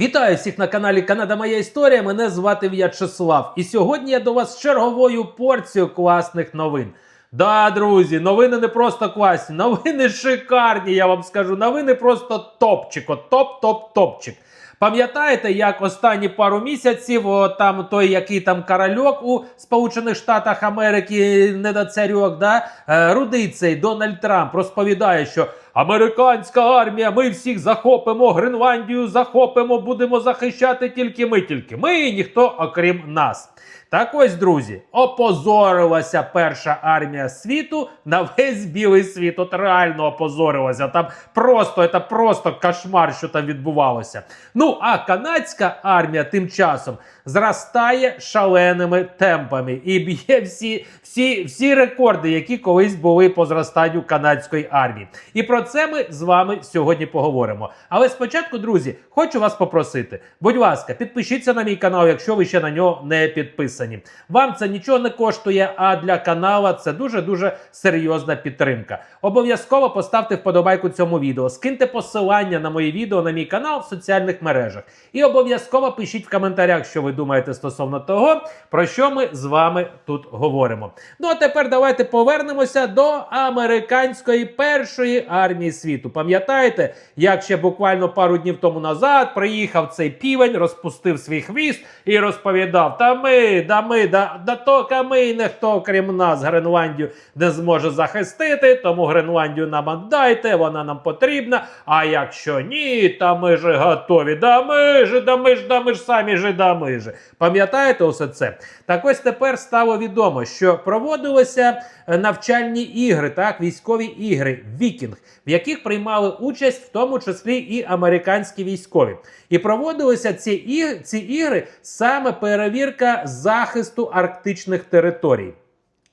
Вітаю всіх на каналі Канада Моя Історія. Мене звати В'ячеслав. І сьогодні я до вас черговою порцією класних новин. Да, друзі, новини не просто класні, новини шикарні, я вам скажу. Новини просто топчик, от топ-топ-топчик. Пам'ятаєте, як останні пару місяців о, там той, який там корольок у Сполучених Штатах Америки, недоцарьок, да? е, рудий цей Дональд Трамп розповідає, що американська армія, ми всіх захопимо, Гренландію захопимо, будемо захищати тільки ми, тільки ми і ніхто окрім нас. Так ось, друзі, опозорилася перша армія світу на весь білий світ. От реально опозорилася. Там просто це просто кошмар, що там відбувалося. Ну а канадська армія тим часом зростає шаленими темпами і б'є всі, всі, всі рекорди, які колись були по зростанню канадської армії. І про це ми з вами сьогодні поговоримо. Але спочатку, друзі, хочу вас попросити, будь ласка, підпишіться на мій канал, якщо ви ще на нього не підписані. Вам це нічого не коштує, а для канала це дуже дуже серйозна підтримка. Обов'язково поставте вподобайку цьому відео, скиньте посилання на моє відео на мій канал в соціальних мережах. І обов'язково пишіть в коментарях, що ви думаєте стосовно того, про що ми з вами тут говоримо. Ну а тепер давайте повернемося до американської першої армії світу. Пам'ятаєте, як ще буквально пару днів тому назад приїхав цей півень, розпустив свій хвіст і розповідав: Та ми, да ми, да, да тока ми, ніхто крім нас Гренландію не зможе захистити, тому Гренландію нам отдайте, вона нам потрібна. А якщо ні, та ми ж готові. Да ми ж, да ми ж, да ми ж самі ж, да ми ж. Пам'ятаєте усе це? Так ось тепер стало відомо, що проводилися е, навчальні ігри, так, військові ігри Вікінг, в яких приймали участь в тому числі і американські військові. І проводилися ці ігри, ці ігри саме перевірка захисту арктичних територій.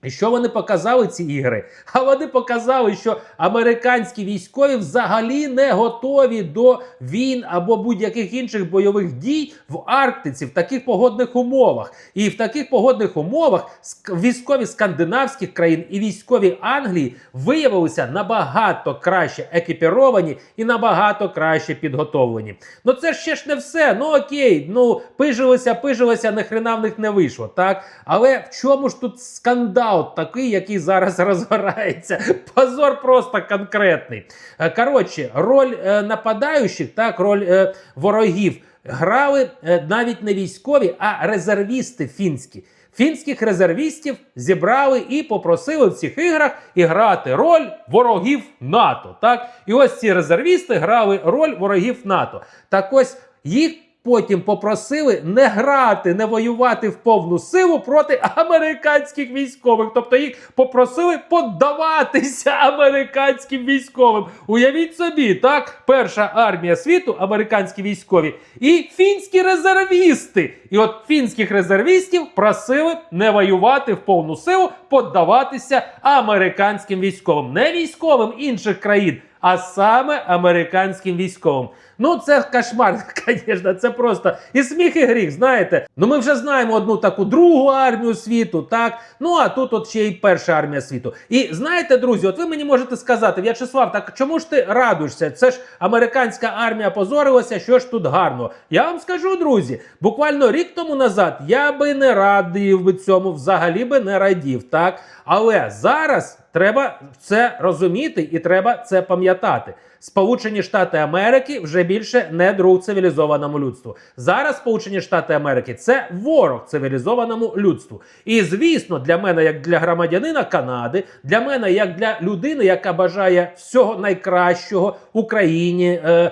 І що вони показали ці ігри? А вони показали, що американські військові взагалі не готові до війн або будь-яких інших бойових дій в Арктиці в таких погодних умовах. І в таких погодних умовах військові скандинавських країн і військові Англії виявилися набагато краще екіпіровані і набагато краще підготовлені. Ну це ще ж не все. Ну окей, ну пижилося, пижилося, ніхрена в них не вийшло, так? Але в чому ж тут скандал такий, який зараз розгорається? Позор просто конкретний. Е, Коротше, роль е, нападаючих, так, роль е, ворогів грали навіть не військові, а резервісти фінські. Фінських резервістів зібрали і попросили в цих іграх і грати роль ворогів НАТО. Так? І ось ці резервісти грали роль ворогів НАТО. Так ось їх потім попросили не грати, не воювати в повну силу проти американських військових. Тобто їх попросили поддаватися американським військовим. Уявіть собі, так, перша армія світу, американські військові, і фінські резервісти. І от фінських резервістів просили не воювати в повну силу, поддаватися американським військовим, не військовим інших країн. А саме американським військовим. Ну, це кошмар, звісно, це просто і сміх, і гріх, знаєте. Ну ми вже знаємо одну таку другу армію світу, так. Ну а тут от ще й перша армія світу. І знаєте, друзі, от ви мені можете сказати, В'ячеслав, так чому ж ти радуєшся? Це ж американська армія позорилася, що ж тут гарно. Я вам скажу, друзі, буквально рік тому назад я би не радив би цьому, взагалі би не радів, так. Але зараз треба це розуміти і треба це пам'ятати. Сполучені Штати Америки вже більше не друг цивілізованому людству. Зараз Сполучені Штати Америки це ворог цивілізованому людству. І звісно, для мене, як для громадянина Канади, для мене, як для людини, яка бажає всього найкращого Україні. Е,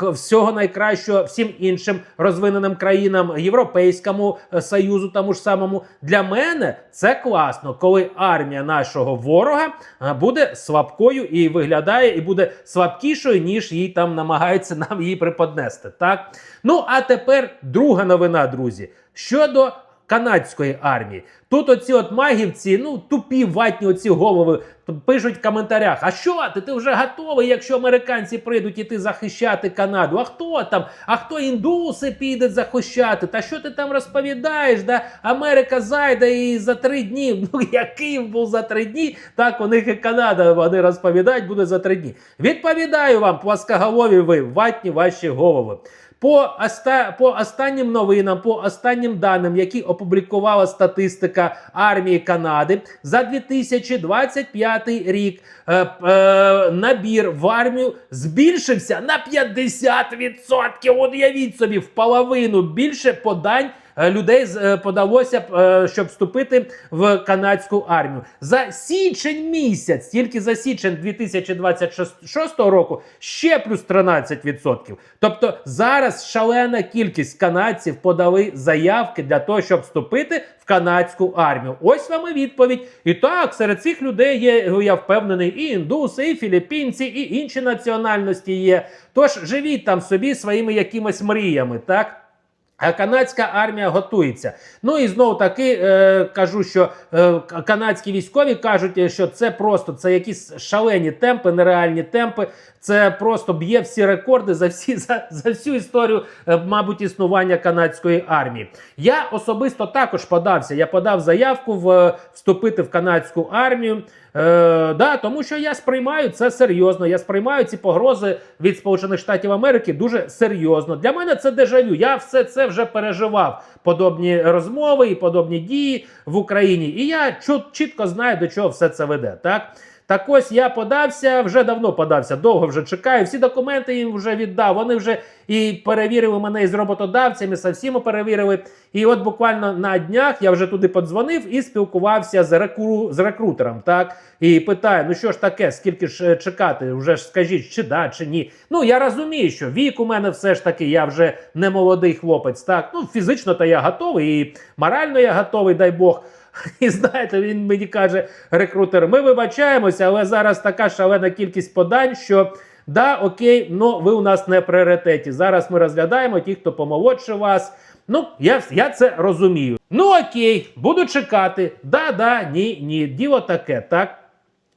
всього найкращого всім іншим розвиненим країнам Європейському е, Союзу, тому ж самому для мене це класно, коли армія нашого ворога е, буде слабкою і виглядає, і буде слабкішою, ніж їй там намагаються нам її приподнести. Так ну а тепер друга новина, друзі, щодо. Канадської армії. Тут оці от магівці, ну тупі ватні оці голови пишуть в коментарях: а що ти? Ти вже готовий, якщо американці прийдуть іти захищати Канаду? А хто там? А хто індуси підуть захищати? Та що ти там розповідаєш? Да? Америка зайде і за три дні. Ну який був за три дні? Так у них і Канада вони розповідають, буде за три дні. Відповідаю вам, пласкоголові ви, ватні ваші голови. По, оста... по останнім новинам, по останнім даним, які опублікувала статистика армії Канади, за 2025 рік е, е, набір в армію збільшився на 50%. От уявіть собі, в половину більше подань. Е, Людей е, подалося б, е, щоб вступити в канадську армію за січень місяць, тільки за січень 2026 року ще плюс 13%. Тобто зараз шалена кількість канадців подали заявки для того, щоб вступити в канадську армію. Ось вам і відповідь. І так, серед цих людей є, я впевнений, і індуси, і філіппінці, і інші національності є. Тож живіть там собі своїми якимись мріями, так? Канадська армія готується. Ну і знову таки е, кажу, що е, канадські військові кажуть, е, що це просто це якісь шалені темпи, нереальні темпи. Це просто б'є всі рекорди за всі за, за всю історію, е, мабуть, існування канадської армії. Я особисто також подався. Я подав заявку в вступити в канадську армію. Е, да, тому що я сприймаю це серйозно. Я сприймаю ці погрози від Сполучених Штатів Америки дуже серйозно. Для мене це дежавю. Я все це вже переживав. Подобні розмови і подобні дії в Україні. І я чітко знаю, до чого все це веде. Так. Так ось я подався, вже давно подався, довго вже чекаю. Всі документи їм вже віддав. Вони вже і перевірили мене із роботодавцями, со всіма перевірили. І от буквально на днях я вже туди подзвонив і спілкувався з, рекру, з рекрутером. Так і питаю: ну що ж таке, скільки ж е, чекати? Вже ж скажіть, чи да, чи ні. Ну я розумію, що вік у мене все ж таки, я вже не молодий хлопець. Так, ну фізично то я готовий, і морально я готовий, дай Бог. І знаєте, він мені каже, рекрутер, ми вибачаємося, але зараз така шалена кількість подань, що да, окей, ну ви у нас не пріоритеті. Зараз ми розглядаємо ті, хто помолодше вас. Ну, я, я це розумію. Ну окей, буду чекати. Да, да, ні, ні. Діло таке, так?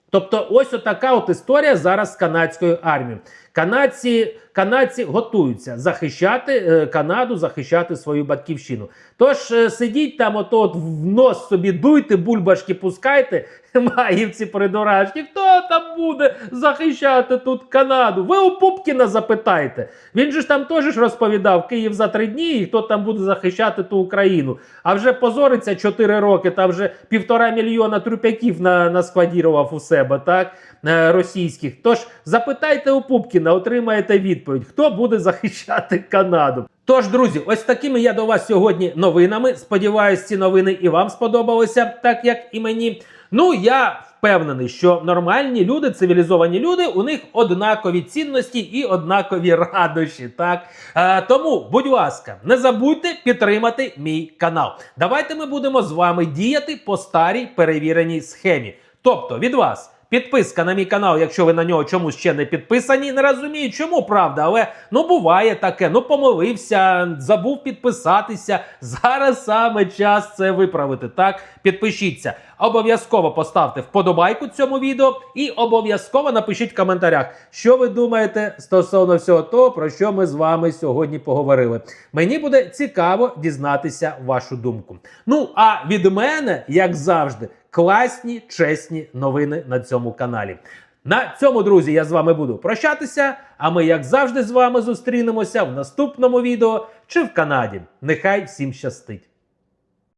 Тобто, ось отака от історія зараз з канадською армією. Канадці, канадці готуються захищати е, Канаду, захищати свою батьківщину. Тож е, сидіть там, ото от в нос собі дуйте, бульбашки пускайте, маївці придурашні. Хто там буде захищати тут Канаду? Ви у Пупкіна запитайте. Він же ж там теж розповідав Київ за три дні, і хто там буде захищати ту Україну. А вже позориться 4 роки, там вже півтора мільйона трупяків на, наскладірував у себе, так? е, Російських. Тож запитайте у Пупкіна, отримаєте відповідь, хто буде захищати Канаду. Тож, друзі, ось такими я до вас сьогодні новинами. Сподіваюсь, ці новини і вам сподобалися, так як і мені. Ну, я впевнений, що нормальні люди, цивілізовані люди, у них однакові цінності і однакові радощі. Так е, тому, будь ласка, не забудьте підтримати мій канал. Давайте ми будемо з вами діяти по старій перевіреній схемі. Тобто від вас. Підписка на мій канал, якщо ви на нього чомусь ще не підписані, не розумію, чому правда, але ну буває таке. Ну помилився, забув підписатися. Зараз саме час це виправити. Так, підпишіться. Обов'язково поставте вподобайку цьому відео і обов'язково напишіть в коментарях, що ви думаєте стосовно всього того, про що ми з вами сьогодні поговорили. Мені буде цікаво дізнатися вашу думку. Ну а від мене, як завжди, класні, чесні новини на цьому каналі. На цьому, друзі, я з вами буду прощатися. А ми, як завжди, з вами зустрінемося в наступному відео чи в Канаді. Нехай всім щастить!